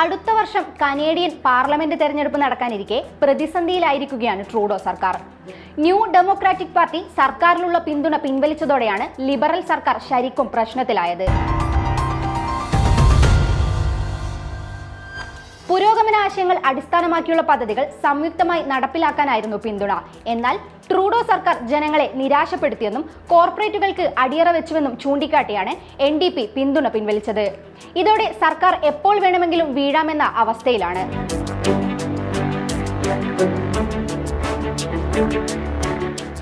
അടുത്ത വർഷം Canadian parliament തെരഞ്ഞെടുപ്പ് നടക്കാനിരിക്കെ പ്രതിസന്ധിയിലായിരിക്കുകയാണ് ട്രൂഡോ സർക്കാർ. ന്യൂ ഡെമോക്രാറ്റിക് പാർട്ടി സർക്കാരിലുള്ള പിന്തുണ പിൻവലിച്ചതോടെയാണ് ലിബറൽ സർക്കാർ ശരിക്കും പ്രശ്നത്തിലായത്. പുരോഗമന ആശയങ്ങൾ അടിസ്ഥാനമാക്കിയുള്ള പദ്ധതികൾ സംയുക്തമായി നടപ്പിലാക്കാനായിരുന്നു പിന്തുണ. എന്നാൽ ട്രൂഡോ സർക്കാർ ജനങ്ങളെ നിരാശപ്പെടുത്തിയെന്നും കോർപ്പറേറ്റുകൾക്ക് അടിയറ വെച്ചുവെന്നും ചൂണ്ടിക്കാട്ടിയാണ് എൻ ഡി പി പിന്തുണ പിൻവലിച്ചത്. ഇതോടെ സർക്കാർ എപ്പോൾ വേണമെങ്കിലും വീഴാമെന്ന അവസ്ഥയിലാണ്.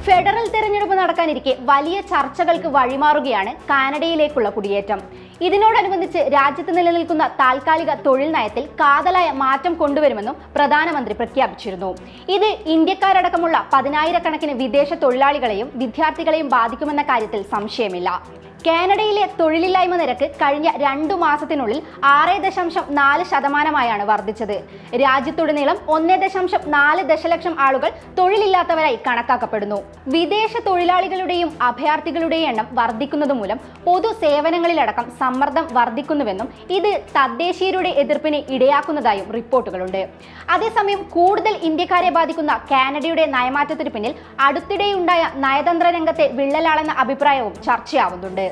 ഫെഡറൽ തെരഞ്ഞെടുപ്പ് നടക്കാനിരിക്കെ വലിയ ചർച്ചകൾക്ക് വഴിമാറുകയാണ് കാനഡയിലേക്കുള്ള കുടിയേറ്റം. ഇതിനോടനുബന്ധിച്ച് രാജ്യത്ത് നിലനിൽക്കുന്ന താൽക്കാലിക തൊഴിൽ നയത്തിൽ കാതലായ മാറ്റം കൊണ്ടുവരുമെന്നും പ്രധാനമന്ത്രി പ്രഖ്യാപിച്ചിരുന്നു. ഇത് ഇന്ത്യക്കാരടക്കമുള്ള പതിനായിരക്കണക്കിന് വിദേശ തൊഴിലാളികളെയും വിദ്യാർത്ഥികളെയും ബാധിക്കുമെന്ന കാര്യത്തിൽ സംശയമില്ല. കാനഡയിലെ തൊഴിലില്ലായ്മ നിരക്ക് കഴിഞ്ഞ രണ്ടു മാസത്തിനുള്ളിൽ ആറ് ദശാംശം നാല് ശതമാനമായാണ് വർദ്ധിച്ചത്. രാജ്യത്തുടനീളം ഒന്ന് ദശാംശം നാല് ദശലക്ഷം ആളുകൾ തൊഴിലില്ലാത്തവരായി കണക്കാക്കപ്പെടുന്നു. വിദേശ തൊഴിലാളികളുടെയും അഭയാർത്ഥികളുടെയും എണ്ണം വർദ്ധിക്കുന്നത് മൂലം പൊതു സേവനങ്ങളിലടക്കം സമ്മർദ്ദം വർദ്ധിക്കുന്നുവെന്നും ഇത് തദ്ദേശീയരുടെ എതിർപ്പിന് ഇടയാക്കുന്നതായും റിപ്പോർട്ടുകളുണ്ട്. അതേസമയം കൂടുതൽ ഇന്ത്യക്കാരെ ബാധിക്കുന്ന കാനഡയുടെ നയമാറ്റത്തിന് പിന്നിൽ അടുത്തിടെയുണ്ടായ നയതന്ത്ര രംഗത്തെ വിള്ളലാണെന്ന അഭിപ്രായവും ചർച്ചയാവുന്നുണ്ട്.